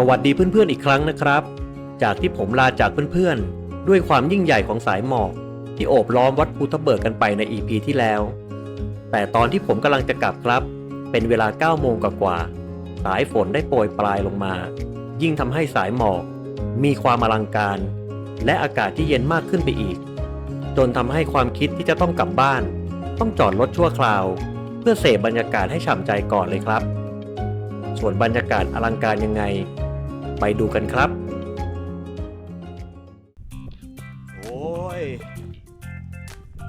สวัสดีเพื่อนๆอีกครั้งนะครับ จากที่ผมลาจากเพื่อนๆ ด้วยความยิ่งใหญ่ของสายหมอก ที่โอบล้อมวัดภูทะเบิกกันไปใน EP ที่แล้ว แต่ตอนที่ผมกำลังจะกลับครับ เป็นเวลา 9 โมงกว่าๆสายฝนได้โปรยปลายลงมา ยิ่งทำให้สายหมอก มีความอลังการ และอากาศที่เย็นมากขึ้นไปอีก จนทำให้ความคิดที่จะต้องกลับบ้าน ต้องจอดรถชั่วคราว เพื่อเสพบรรยากาศให้ฉ่ำใจก่อนเลยครับส่วนบรรยากาศอลังการยังไง ไปดูกันครับ โอ้ย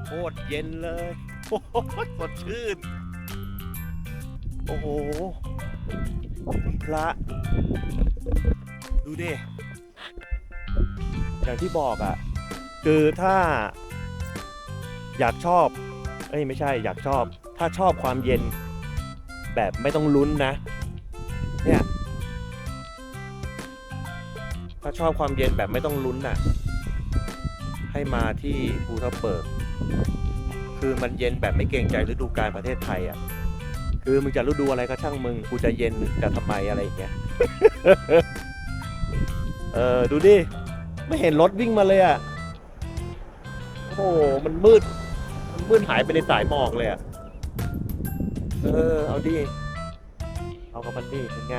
โคตรเย็นเลยโอ้โหสดชื่น โอ้โหพระ ดูดิ อย่างที่บอกอะ่ะ คือถ้า อยากชอบ เอ้ยไม่ใช่อยากชอบ ถ้าชอบความเย็น แบบไม่ต้องลุ้นนะ ถ้าชอบความเย็นแบบไม่ต้องลุ้นน่ะ ให้มาที่ภูทับเบิกคือมันเย็นแบบไม่เกรงใจฤดูกาลประเทศไทยอะ คือมึงจะฤดูอะไรก็ช่างมึง กูจะเย็นจะทำไมอะไรอย่างเงี้ย เออดูดิ ไม่เห็นรถวิ่งมาเลยอะ โอ้โห มันมืด มันมืดหายไปในสายหมอกเลยอะ เออ เอาดิ เอากับมันดิเป็นไง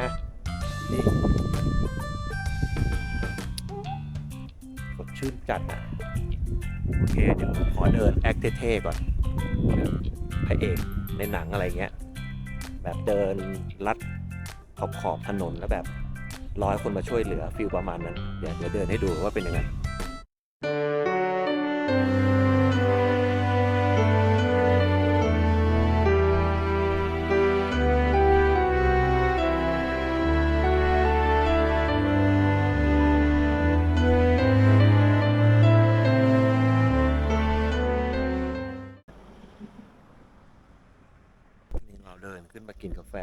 นี่สด ชื่นจัดอะโอเคเดี๋ยวขอเดินแอคเท่ๆก่อนพระเอกในหนังอะไรเงี้ย แบบเดินลัดขอบขอบถนนแล้วแบบร้อยคนมาช่วยเหลือฟิลประมาณนั้นเดี๋ยวเดินให้ดูว่าเป็นยังไง ขึ้นมากินกาแฟ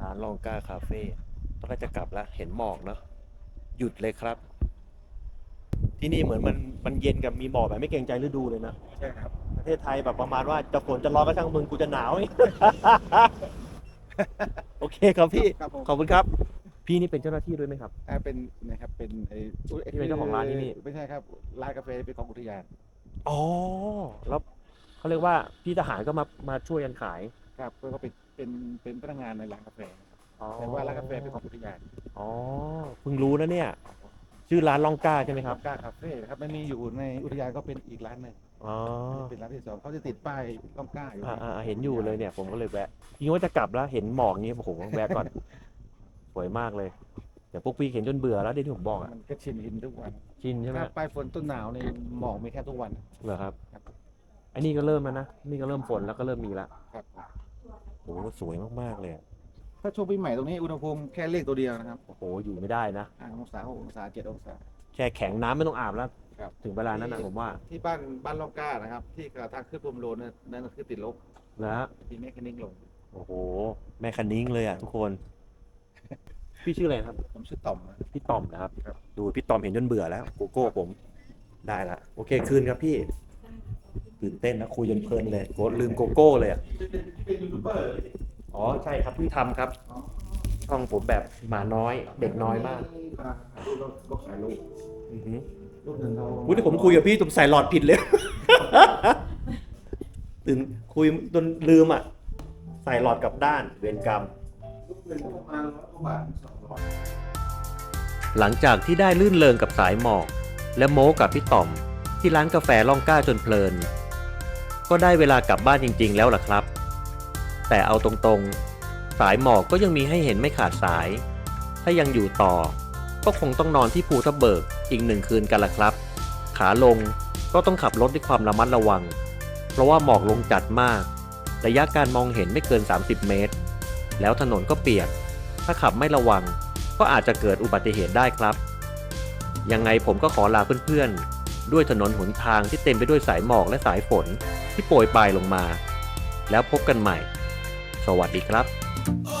ร้านลองก้าคาเฟ่ตอนแรกจะกลับแล้วเห็นหมอกเนาะหยุดเลยครับ ที่นี่เหมือนมันมันเย็นกับมีหมอกแบบไม่เกรงใจฤดูเลยนะใช่ครับประเทศไทยแบบประมาณว่าจะฝนจะร้อนก็ช่างมึงกูจะหนาวโอเคครับพี่ครับผมขอบคุณครับ พี่นี่เป็นเจ้าหน้าที่ด้วยไหมครับ อ่าเป็นนะครับเป็นไอ้ที่เป็นเจ้าของร้านที่นี่ ไม่ใช่ครับร้านกาแฟเป็นของอุทยานอ๋อแล้วเขาเรียกว่าพี่ทหารก็มามาช่วยกันขาย ครับก็ก็เป็นเป็นเป็นพนักงานในร้านกาแฟนะครับอ๋อแต่ว่าร้านกาแฟเป็นของอุทยานอ๋อเพิ่งรู้นะเนี่ย ชื่อร้านลองก้าใช่ไหมครับก้าคาเฟ่นะครับไม่มีอยู่ในอุทยานก็เป็นอีกร้านหนึ่งอ๋อเป็นร้านที่สองเขาจะติดป้ายล่องกล้าอยู่อ่าอ่าเห็นอยู่เลยเนี่ย ผมก็เลยแวะพี่ว่าจะกลับแล้วเห็นหมอกนี้โอ้โหแวะก่อน สวยมากเลยเดี๋ยวพวกพี่เห็นจนเบื่อแล้วเดี๋ยวที่ผมบอกอะมันก็ชินหินทุกวันชินใช่ไหมถ้าปลายฝนต้นหนาวในหมอกมีแค่ทุกวัน เหรอครับ ครับ อันนี้ก็เริ่มแล้วนะนี่ก็เริ่มฝนแล้วก็เริ่มมีแล้วครับ โอ้โหสวยมากๆเลยอะถ้าช่วงปีใหม่ตรงนี้อุณหภูมิแค่เลขตัวเดียวนะครับโอ้โหอยู่ไม่ได้นะ ห้าองศาหกองศาเจ็ดองศา แช่แข็งน้ำไม่ต้องอาบแล้วครับ ถึงเวลานั้นนะผมว่าที่บ้านบ้านล่องกล้านะครับ ที่กระทางขึ้นพรมโลนนนั่นคือติดลบนะฮะที่แมคคานิกลงโอ้โห แม่คันนิ้งเลยอะทุกคน พี่ชื่ออะไรครับ ผมชื่อต่อมนะ พี่ตอมนะครับ ครับ ดูพี่ตอมเห็นจนเบื่อแล้วโกโก้ผมได้ละโอเคคืนครับพี่ ตื่นเต้นนะคุยจนเพลินเลยโกลืมโกโก้เลยอะเป็นยูทูบเบอร์อ๋อใช่ครับเพิ่งทำครับช่องผมแบบหมาน้อย เด็กน้อยมากก็ขายลูกอือหือลูกหนึ่งเขาอุ้ยที่ผมคุยกับพี่ผมใส่หลอดผิดเลยตื่นคุยจนลืมอะ ใส่หลอดกลับด้านเวรกรรมลูกหนึ่งก็ประมาณร้อยกว่าบาทสองร้อยหลังจากที่ได้ลื่นเริงกับสายหมอก และโม้กับพี่ต่อม ที่ร้านกาแฟล่องกล้าจนเพลิน ก็ได้เวลากลับบ้านจริง ๆ แล้วล่ะครับ แต่เอาตรงๆ สายหมอกก็ยังมีให้เห็นไม่ขาดสาย ถ้ายังอยู่ต่อ ก็คงต้องนอนที่ภูทับเบิกอีกหนึ่งคืนกันล่ะครับ ขาลงก็ต้องขับรถด้วยความระมัดระวัง เพราะว่าหมอกลงจัดมาก ระยะการมองเห็นไม่เกิน 30 เมตร แล้วถนนก็เปียก ถ้าขับไม่ระวัง ก็อาจจะเกิดอุบัติเหตุได้ครับ ยังไงผมก็ขอลาเพื่อนๆด้วยถนนหนทางที่เต็มไปด้วยสายหมอกและสายฝน ที่โปรยปลายลงมา แล้วพบกันใหม่ สวัสดีครับ Oh